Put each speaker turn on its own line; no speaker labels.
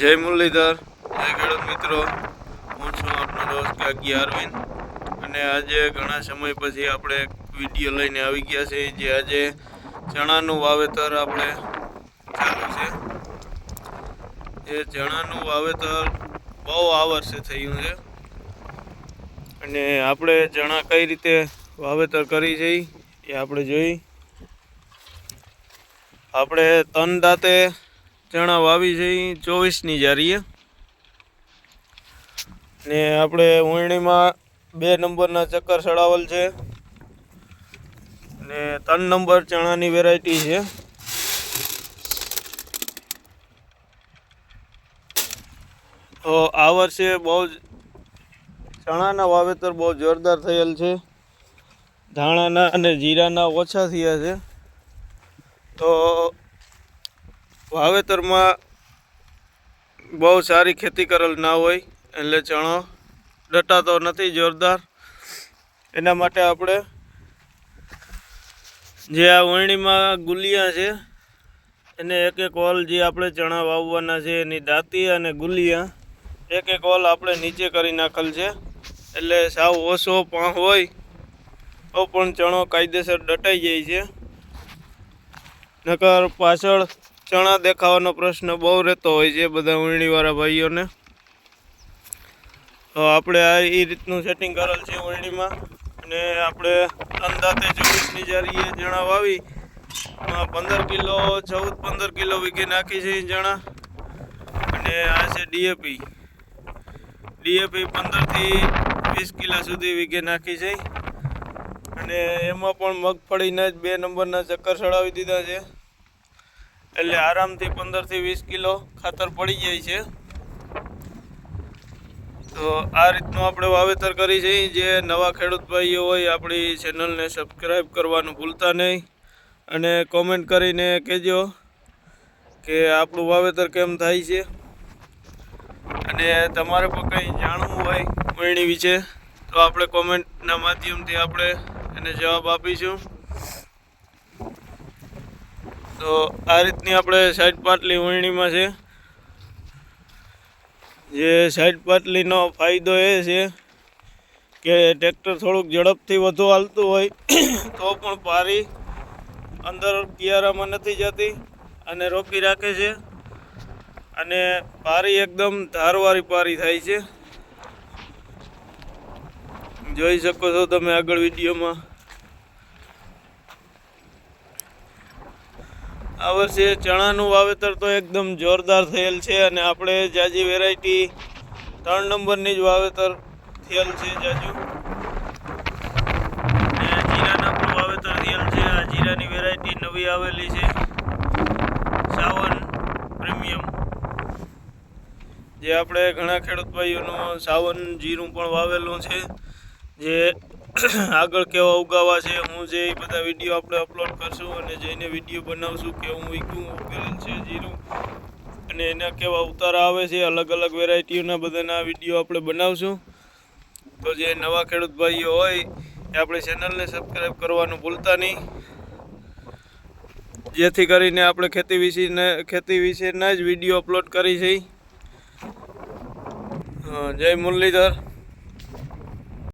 જય મુરલીધર. જય ખેડૂત મિત્રો. હું છું આપનો દોસ્ત કાકી અરવિંદ. અને આજે ઘણા સમય પછી આપણે એક વીડિયો લઈને આવી ગયા છે જે આજે ચણાનું વાવેતર આપણે ચાલુ છે. એ ચણાનું વાવેતર બહુ આ વર્ષે થયું છે. અને આપણે ચણા કઈ રીતે વાવેતર કરી છે એ આપણે જોઈ. આપણે તન દાંતે ચણા વાવી છે ચોવીસની જારીએ ને આપણે ઉણણીમાં બે નંબરના ચક્કર ચડાવેલ છે. ને ત્રણ નંબર ચણાની વેરાયટી છે. તો આ વર્ષે બહુ જ ચણાના વાવેતર બહુ જોરદાર થયેલ છે. ધાણાના અને જીરાના ઓછા થયા છે. તો વાવેતરમાં બહુ સારી ખેતી કરેલ ના હોય એટલે ચણો ડટાતો નથી જોરદાર. એના માટે આપણે જે આ વણણીમાં ગુલિયા છે, એને એક એક ઓલ જે આપણે ચણા વાવવાના છે, એની દાંતી અને ગુલિયા, એક એક ઓલ આપણે નીચે કરી નાખેલ છે. એટલે સાવ ઓછો પાં હોય, તો પણ ચણો કાયદેસર ડટાઈ જાય છે. નકર પાછળ ચણા દેખાવાનો પ્રશ્ન બહુ રહેતો હોય છે બધા ઉરણીવાળા ભાઈઓને. તો આપણે આ એ રીતનું સેટિંગ કરેલ છે ઉરણીમાં. અને આપણે અંદાજે ચોવીસની જારીએ ચણા વાવી પંદર કિલો, ચૌદ, પંદર કિલો વીઘે નાખી છે ચણા. અને આ છે ડીએપી. ડીએપી પંદરથી વીસ કિલા સુધી વીઘે નાખી છે અને એમાં પણ મગફળીના જ બે નંબરના ચક્કર ચડાવી દીધા છે. એટલે આરામથી પંદરથી વીસ કિલો ખાતર પડી જાય છે. તો આ રીતનું આપણે વાવેતર કરી છે. જે નવા ખેડૂત ભાઈઓ હોય, આપણી ચેનલને સબસ્ક્રાઈબ કરવાનું ભૂલતા નહીં. અને કોમેન્ટ કરીને કહેજો કે આપણું વાવેતર કેમ થાય છે. અને તમારે પણ કંઈ જાણવું હોય વરણી વિશે, તો આપણે કોમેન્ટના માધ્યમથી આપણે એને જવાબ આપીશું. તો આ રીતની આપણે સાઈડ પાટલી વરણીમાં છે. જે સાઈડ પાટલીનો ફાયદો એ છે કે ટ્રેક્ટર થોડુંક ઝડપથી વધુ હાલતું હોય, તો પણ પારી અંદર કિયારામાં નથી જતી અને રોકી રાખે છે. અને પારી એકદમ ધારવાળી પારી થાય છે. જોઈ શકો છો તમે આગળ વિડીયોમાં. આ વર્ષે ચણાનું વાવેતર તો એકદમ જોરદાર થયેલ છે અને આપણે જાજી વેરાયટી ત્રણ નંબરની જ વાવેતર થયેલ છે જાજુ. જીરાના પણ વાવેતર થયેલ છે. આ જીરાની વેરાયટી નવી આવેલી છે. સાવન પ્રીમિયમ. જે આપણે ઘણા ખેડૂત ભાઈઓનું સાવન જીરું પણ વાવેલું છે. જે આગળ કેવા ઉગાવા છે, હું જે બધા વીડિયો આપણે અપલોડ કરશું અને જઈને વીડિયો બનાવશું, કે હું વીકું ઉકેલેલ છે જીરું અને એના કેવા ઉતારા આવે છે, અલગ અલગ વેરાયટીઓના બધાના વીડિયો આપણે બનાવશું. તો જે નવા ખેડૂત ભાઈઓ હોય, એ આપણે ચેનલને સબસ્ક્રાઈબ કરવાનું ભૂલતા નહીં. જેથી કરીને આપણે ખેતી વિશેને ખેતી વિશેના જ વીડિયો અપલોડ કરી છે. જય મુરલીધર.